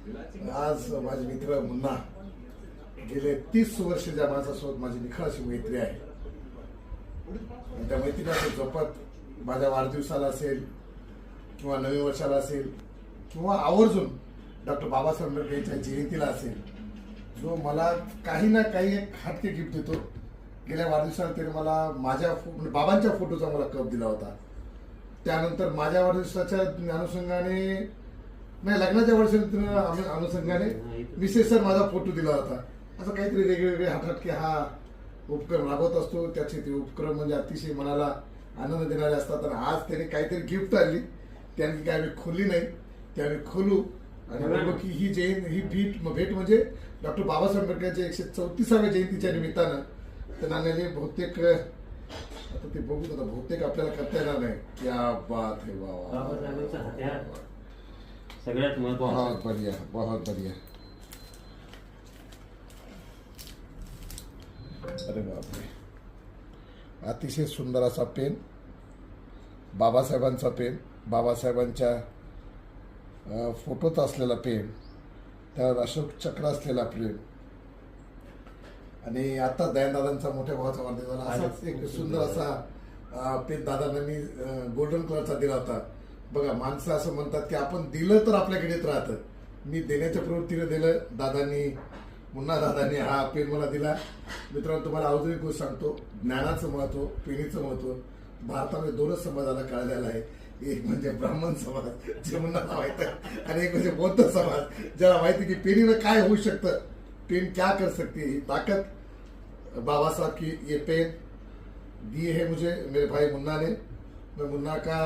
आज माझे मित्र मुन्ना गेले तीस वर्ष ज्या माणसासोबत माझी निखळाशी मैत्री आहे. आणि त्या मैत्रीला जपत माझ्या वाढदिवसाला असेल किंवा नवीन वर्षाला असेल किंवा आवर्जून डॉक्टर बाबासाहेब आंबेडकर यांच्या जयंतीला असेल जो मला काही ना काही एक हाटके गिफ्ट देतो. गेल्या वाढदिवसाला त्याने मला माझ्या फो- म्हणजे बाबांच्या फोटोचा मला कप दिला होता. त्यानंतर माझ्या वाढदिवसाच्या अनुषंगाने नाही लग्नाच्या वर्षाच्या अनुषंगाने विशेष सर माझा फोटो दिला होता. असं काहीतरी वेगवेगळे हटहटके हा उपक्रम राबवत असतो. त्याचे ते उपक्रम म्हणजे अतिशय मनाला आनंद देणारे असतात. आणि आज त्याने काहीतरी गिफ्ट आणली. त्यांनी काय आम्ही खोलली नाही. ते आम्ही खोलू. आणि बघू की ही जयंती ही भेट भेट म्हणजे डॉक्टर बाबासाहेब आंबेडकरच्या एकशे चौतीसाव्या जयंतीच्या निमित्तानं. त्या नाण्याने बहुतेक आता ते बघू आता बहुतेक आपल्याला करता येणार नाही. क्या बात है वा सगळ्यात महत्वाचं. बहुत बढ़िया बहुत बढ़िया. अरे बापरे. अतिशय सुंदर असा पेन. बाबासाहेबांचा पेन. बाबासाहेबांच्या अ, फोटोत असलेला पेन. त्यावर अशोक चक्र असलेला पेन. आणि आता दयानदादांचा मोठ्या भावाचा वाढदिवस झाला. असाच एक सुंदर असा अ, पेन दादांनी गोल्डन कलरचा दिला होता. बघा माणसं असं म्हणतात की आपण दिलं तर आपल्याकडेच राहतं. मी देण्याच्या प्रवृत्तीने दिलं दादांनी मुन्ना दादांनी हा पेन मला दिला. मित्रांनो तुम्हाला अजून एक गोष्ट सांगतो. ज्ञानाचं महत्त्व पेनीचं महत्त्व भारतामध्ये दोनच समाजाला कळलेलं आहे. एक म्हणजे ब्राह्मण समाज जे मुन्नाला माहीत आहे आणि एक म्हणजे बौद्ध समाज ज्याला माहिती की पेनीनं काय होऊ शकतं. पेन क्या कर सकती है? ही ताकत बाबा साहब की ये पेन. दिए है मुझे मेरे भाई मुन्ना ने. मैं मुन्ना का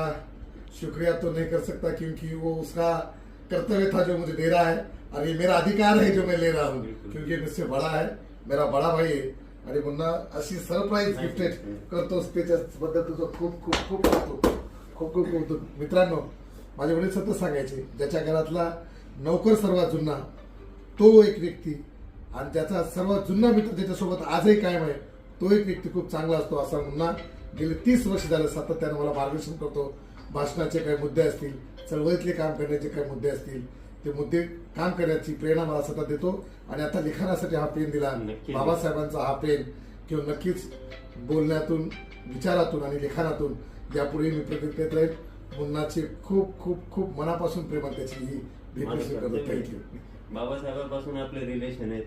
शुक्रिया तो नहीं कर सकता क्योंकि वो उसका कर्तव्य था जो मुझे दे रहा है। और ये मेरा अधिकार है जो मैं ले रहा हूँ क्योंकि मुझसे बड़ा है मेरा बड़ा भाई आहे आणि मुन्ना अशी सरप्राईज गिफ्टेड करतोस त्याच्याबद्दल तुझं खूप खूप खूप कौतुक खूप खूप कौतुक मित्रांनो माझे वडील सतत सांगायचे ज्याच्या घरातला नोकर सर्वात जुना तो एक व्यक्ती आणि त्याचा सर्वात जुना मित्र त्याच्यासोबत आजही कायम आहे तो एक व्यक्ती खूप चांगला असतो असा मुन्ना गेले तीस वर्ष झालं सातत्यानं मला मार्गदर्शन करतो. भाषणाचे काही मुद्दे असतील चळवळीतले काम करण्याचे काही मुद्दे असतील ते मुद्दे काम करण्याची प्रेरणा मला सतत देतो. आणि आता लिखाणासाठी हा पेन दिला. बाबासाहेबांचा हा पेन किंवा नक्कीच बोलण्यातून विचारातून आणि लिखाणातून यापुढे मी प्रतिक्रियेत राहील मुन्नाचे खूप खूप खूप मनापासून प्रेम त्याची ही भेट कर्तव्य थँक्यू. बाबासाहेबांपासून आपले रिलेशन आहेत.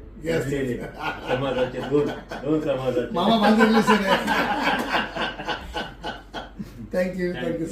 समाजाचे दोन दोन समाजाचे. मामा माझं रिलेशन आहे थँक्यू थँक्यू